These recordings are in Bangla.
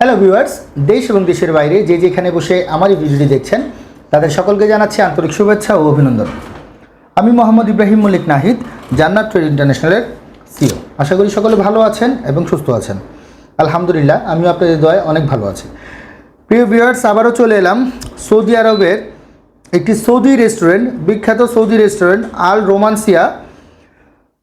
হ্যালো ভিউয়ার্স দেশ এবং দেশের বাইরে যে যেখানে বসে আমার এই ভিডিওটি দেখছেন, তাদের সকলকে জানাচ্ছি আন্তরিক শুভেচ্ছা ও অভিনন্দন। আমি মোহাম্মদ ইব্রাহিম মল্লিক নাহিদ, জান্নাত ট্রেড ইন্টারন্যাশনালের সিও আশা করি সকলে ভালো আছেন এবং সুস্থ আছেন। আলহামদুলিল্লাহ, আমিও আপনাদের দয় অনেক ভালো আছি। প্রিয় ভিউয়ার্স আবারও চলে এলাম সৌদি আরবের একটি সৌদি রেস্টুরেন্ট, বিখ্যাত সৌদি রেস্টুরেন্ট আল রোমান্সিয়া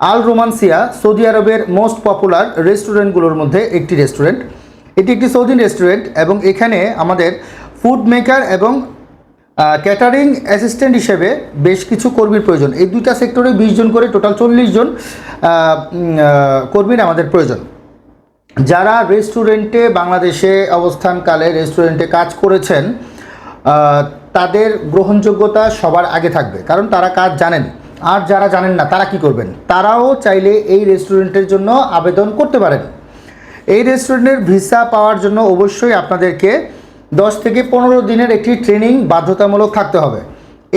আল রোমান্সিয়া সৌদি আরবের মোস্ট পপুলার রেস্টুরেন্টগুলোর মধ্যে একটি রেস্টুরেন্ট এটি একটি সৌদি রেস্টুরেন্ট এবং এখানে আমাদের ফুড মেকার এবং ক্যাটারিং অ্যাসিস্ট্যান্ট হিসেবে বেশ কিছু কর্মীর প্রয়োজন। এই দুইটা সেক্টরে বিশ জন করে টোটাল চল্লিশ জন কর্মীর আমাদের প্রয়োজন। যারা রেস্টুরেন্টে বাংলাদেশে অবস্থানকালে রেস্টুরেন্টে কাজ করেছেন তাদের গ্রহণযোগ্যতা সবার আগে থাকবে। কারণ তারা কাজ জানেন। আর যারা জানেন না, তারা কি করবেন? তারাও চাইলে এই রেস্টুরেন্টের জন্য আবেদন করতে পারেন। এই রেস্টুরেন্টের ভিসা পাওয়ার জন্য অবশ্যই আপনাদেরকে দশ থেকে পনেরো দিনের একটি ট্রেনিং বাধ্যতামূলক থাকতে হবে।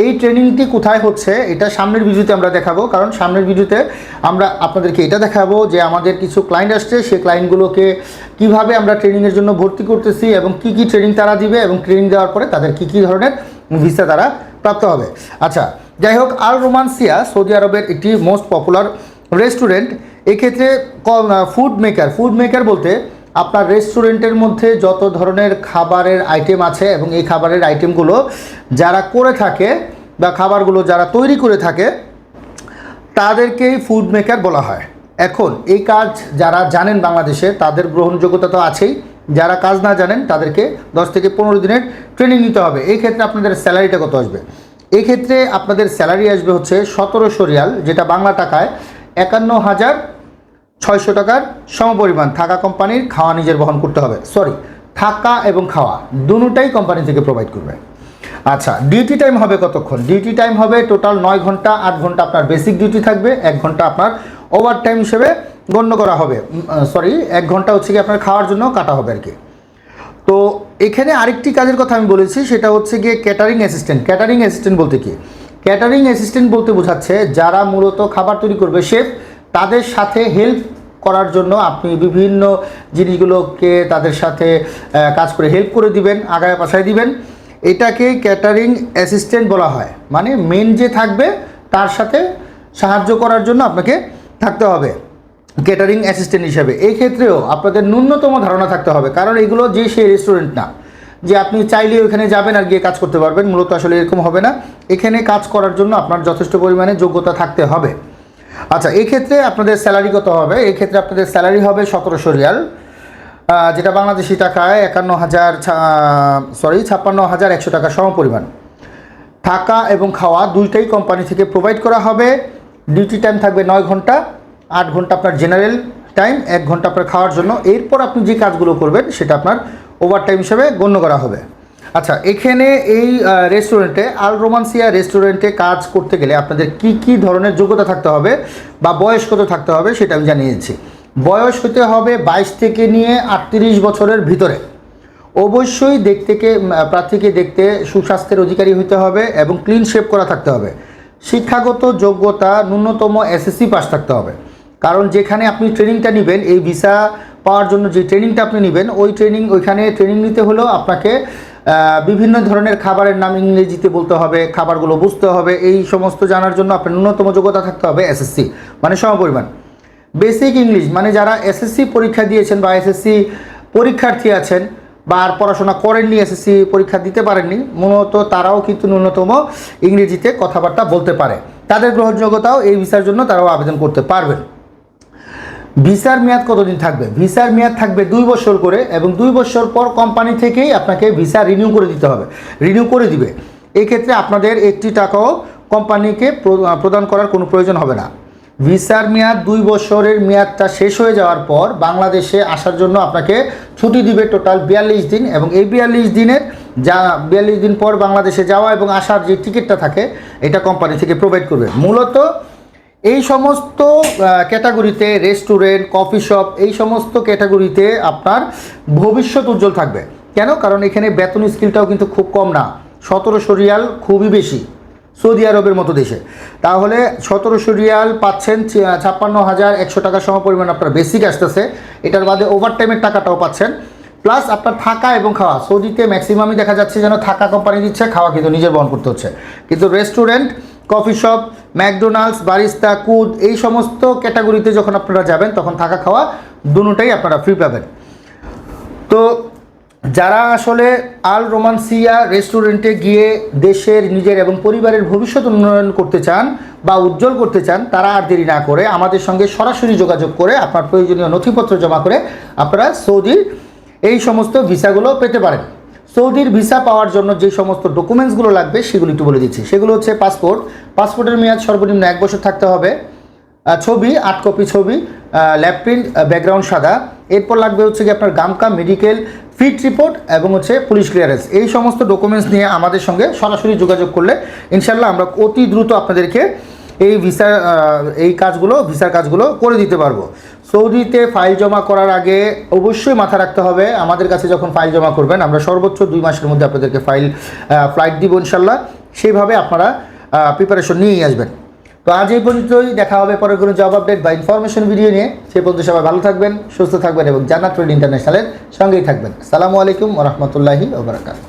এই ট্রেনিংটি কোথায় হচ্ছে, এটা সামনের ভিডিওতে আমরা দেখাবো। কারণ সামনের ভিডিওতে আমরা আপনাদেরকে এটা দেখাবো যে আমাদের কিছু ক্লায়েন্ট আসছে সেই ক্লায়েন্টগুলোকে কীভাবে আমরা ট্রেনিংয়ের জন্য ভর্তি করতেছি এবং কি কি ট্রেনিং তারা দিবে এবং ট্রেনিং দেওয়ার পরে তাদের কি কি ধরনের ভিসা তারা প্রাপ্ত হবে। আচ্ছা যাই হোক আল রোমান্সিয়া সৌদি আরবের একটি মোস্ট পপুলার রেস্টুরেন্ট এক্ষেত্রে ফুড মেকার ফুড মেকার বলতে আপনার রেস্টুরেন্টের মধ্যে যত ধরনের খাবারের আইটেম আছে এবং এই খাবারের আইটেমগুলো যারা করে থাকে বা খাবারগুলো যারা তৈরি করে থাকে, তাদেরকেই ফুড মেকার বলা হয়। এখন, এই কাজ যারা জানেন বাংলাদেশে, তাদের গ্রহণযোগ্যতা তো আছেই। যারা কাজ না জানেন, তাদেরকে দশ থেকে পনেরো দিনের ট্রেনিং নিতে হবে। এই ক্ষেত্রে আপনাদের স্যালারিটা কত আসবে? এই ক্ষেত্রে আপনাদের স্যালারি আসবে হচ্ছে সতেরোশো রিয়াল, যেটা বাংলা টাকায় একান্ন হাজার ছয়শো টাকার সমপরিমাণ থাকা কোম্পানির খাওয়া নিজের বহন করতে হবে। সরি থাকা এবং খাওয়া দুটোটাই কোম্পানি থেকে প্রোভাইড করবে। আচ্ছা ডিউটি টাইম হবে কতক্ষণ? ডিউটি টাইম হবে টোটাল নয় ঘণ্টা, আট ঘণ্টা আপনার বেসিক ডিউটি থাকবে, এক ঘণ্টা আপনার ওভার টাইম হিসেবে গণ্য করা হবে। সরি এক ঘণ্টা হচ্ছে কি আপনার খাওয়ার জন্য কাটা হবে আর কি। তো এখানে আরেকটি কাজের কথা আমি বলেছি, সেটা হচ্ছে গিয়ে ক্যাটারিং অ্যাসিস্ট্যান্ট ক্যাটারিং অ্যাসিস্ট্যান্ট বলতে কি? ক্যাটারিং অ্যাসিস্ট্যান্ট বলতে বোঝাচ্ছে যারা মূলত খাবার তৈরি করবে শেফ তাদের সাথে হেল্প করার জন্য আপনি বিভিন্ন জিনিসগুলোকে তাদের সাথে কাজ করে হেল্প করে দিবেন, আগায় পাশায় দিবেন। এটাকে ক্যাটারিং অ্যাসিস্ট্যান্ট বলা হয়। মানে মেন যে থাকবে, তার সাথে সাহায্য করার জন্য আপনাকে থাকতে হবে। ক্যাটারিং অ্যাসিস্ট্যান্ট হিসাবে। এই ক্ষেত্রেও আপনাদের ন্যূনতম ধারণা থাকতে হবে, কারণ এগুলো যে সেই রেস্টুরেন্ট না, যে আপনি চাইলে ওইখানে যাবেন আর গিয়ে কাজ করতে পারবেন, মূলত আসলে এরকম হবে না। এখানে কাজ করার জন্য আপনার যথেষ্ট পরিমাণে যোগ্যতা থাকতে হবে। আচ্ছা এই ক্ষেত্রে আপনাদের স্যালারি কত হবে? এই ক্ষেত্রে আপনাদের স্যালারি হবে সতেরোশো রিয়াল। যেটা বাংলাদেশি টাকায় একান্ন হাজার সরি ছাপ্পান্ন হাজার একশো টাকা সমপরিমাণ। থাকা এবং খাওয়া দুইটাই কোম্পানি থেকে প্রোভাইড করা হবে। ডিউটি টাইম থাকবে নয় ঘণ্টা। আট ঘণ্টা আপনার জেনারেল টাইম এক ঘণ্টা আপনার খাওয়ার জন্য। এরপর আপনি যে কাজগুলো করবেন সেটা আপনার ওভার টাইম হিসেবে গণ্য করা হবে। আচ্ছা এখানে এই রেস্টুরেন্টে আল রোমান্সিয়া রেস্টুরেন্টে কাজ করতে গেলে আপনাদের কি কি ধরনের যোগ্যতা থাকতে হবে বা বয়স কত থাকতে হবে সেটা আমি জানিয়ে দিচ্ছি বয়স হতে হবে বাইশ থেকে নিয়ে আটত্রিশ বছরের ভিতরে। অবশ্যই দেখতে কে উম, প্রার্থীকে দেখতে সুস্বাস্থ্যের অধিকারী হতে হবে এবং ক্লিন শেপ করা থাকতে হবে। শিক্ষাগত যোগ্যতা ন্যূনতম এসএসসি পাস থাকতে হবে। কারণ যেখানে আপনি ট্রেনিংটা নেবেন, এই ভিসা পাওয়ার জন্য যে ট্রেনিংটা আপনি নেবেন, ওই ট্রেনিং, ওইখানে ট্রেনিং নিতে হলেও আপনাকে বিভিন্ন ধরনের খাবারের নাম ইংরেজিতে বলতে হবে, খাবারগুলো বুঝতে হবে, এই সমস্ত জানার জন্য আপনার ন্যূনতম যোগ্যতা থাকতে হবে এসএসসি মানে সমপরিমাণ। বেসিক ইংলিশ মানে যারা এসএসসি পরীক্ষা দিয়েছেন বা এসএসসি পরীক্ষার্থী আছেন বা আর পড়াশোনা করেননি এসএসসি পরীক্ষা দিতে পারেননি, মূলত তারাও কিন্তু ন্যূনতম ইংরেজিতে কথাবার্তা বলতে পারে। তাদের গ্রহণযোগ্যতাও এই ভিসার জন্য তারাও আবেদন করতে পারবেন। ভিসার মেয়াদ কতদিন থাকবে? ভিসার মেয়াদ থাকবে দুই বছর করে এবং দুই বছর পর কোম্পানি থেকেই আপনাকে ভিসা রিনিউ করে দিতে হবে। রিনিউ করে দিবে। এক্ষেত্রে আপনাদের একটি টাকাও কোম্পানিকে প্রদান করার কোনো প্রয়োজন হবে না। ভিসার মেয়াদ দুই বছরের মেয়াদটা শেষ হয়ে যাওয়ার পর বাংলাদেশে আসার জন্য আপনাকে ছুটি দিবে টোটাল বিয়াল্লিশ দিন এবং এই বিয়াল্লিশ দিনের যা, বিয়াল্লিশ দিন পর বাংলাদেশে যাওয়া এবং আসার যে টিকিটটা থাকে, এটা কোম্পানি থেকে প্রোভাইড করবে। মূলত এই সমস্ত ক্যাটাগরিতে রেস্টুরেন্ট কফি শপ এই সমস্ত ক্যাটাগরিতে আপনার ভবিষ্যৎ উজ্জ্বল থাকবে। কেন? কারণ এখানে বেতন স্কিলটাও কিন্তু খুব কম না। সতেরোশো রিয়াল খুবই বেশি সৌদি আরবের মতো দেশে। তাহলে সতেরোশো রিয়াল পাচ্ছেন ছাপ্পান্ন হাজার একশো টাকা সম পরিমাণ আপনার বেসিক আসতেছে। এটার বাদে ওভারটাইমের টাকাটাও পাচ্ছেন। প্লাস আপনার থাকা এবং খাওয়া। সৌদিতে ম্যাক্সিমামই দেখা যাচ্ছে যেন থাকা কোম্পানি দিচ্ছে, খাওয়া কিন্তু নিজের বহন করতে হচ্ছে। কিন্তু restaurant coffee shop McDonald's, Barista, Kudu, এই সমস্ত ক্যাটাগরিতে যখন আপনারা যাবেন, তখন থাকা খাওয়া দুটোটাই আপনারা ফ্রি পাবেন। তো যারা আসলে আল রোমান্সিয়া রেস্টুরেন্টে গিয়ে দেশের, নিজের এবং পরিবারের ভবিষ্যৎ উন্নয়ন করতে চান বা উজ্জ্বল করতে চান, তারা আর দেরি না করে আমাদের সঙ্গে সরাসরি যোগাযোগ করে আপনার প্রয়োজনীয় নথিপত্র জমা করে আপনারা সৌদির এই সমস্ত ভিসাগুলো পেতে পারেন। সৌদির ভিসা পাওয়ার জন্য যে সমস্ত ডকুমেন্টসগুলো লাগবে, সেগুলো একটু বলে দিচ্ছি। সেগুলো হচ্ছে পাসপোর্ট। পাসপোর্টের মেয়াদ সর্বনিম্ন এক বছর থাকতে হবে। ছবি, আট কপি ছবি ল্যাব প্রিন্ট ব্যাকগ্রাউন্ড সাদা। এরপর লাগবে হচ্ছে কি আপনার গামকা, মেডিকেল, ফিট রিপোর্ট এবং হচ্ছে পুলিশ ক্লিয়ারেন্স। এই সমস্ত ডকুমেন্টস নিয়ে আমাদের সঙ্গে সরাসরি যোগাযোগ করলে ইনশাল্লাহ আমরা অতি দ্রুত আপনাদেরকে এই ভিসা এই কাজগুলো, ভিসার কাজগুলো করে দিতে পারব। সৌদিতে ফাইল জমা করার আগে অবশ্যই মাথা রাখতে হবে। আমাদের কাছে যখন ফাইল জমা করবেন, আমরা সর্বোচ্চ দুই মাসের মধ্যে আপনাদেরকে ফাইল ফ্লাইট দিব ইনশাল্লাহ সেইভাবে আপনারা প্রিপারেশন নিয়েই আসবেন। তো আজ এই পর্যন্তই, দেখা হবে পরের কোনো জব আপডেট বা ইনফরমেশন ভিডিও নিয়ে। সে পর্যন্ত সবাই ভালো থাকবেন, সুস্থ থাকবেন এবং জান্নাত ট্রেড ইন্টারন্যাশনালের সঙ্গেই থাকবেন। সালামু আলাইকুম রহমতুল্লাহি ওবরাকাত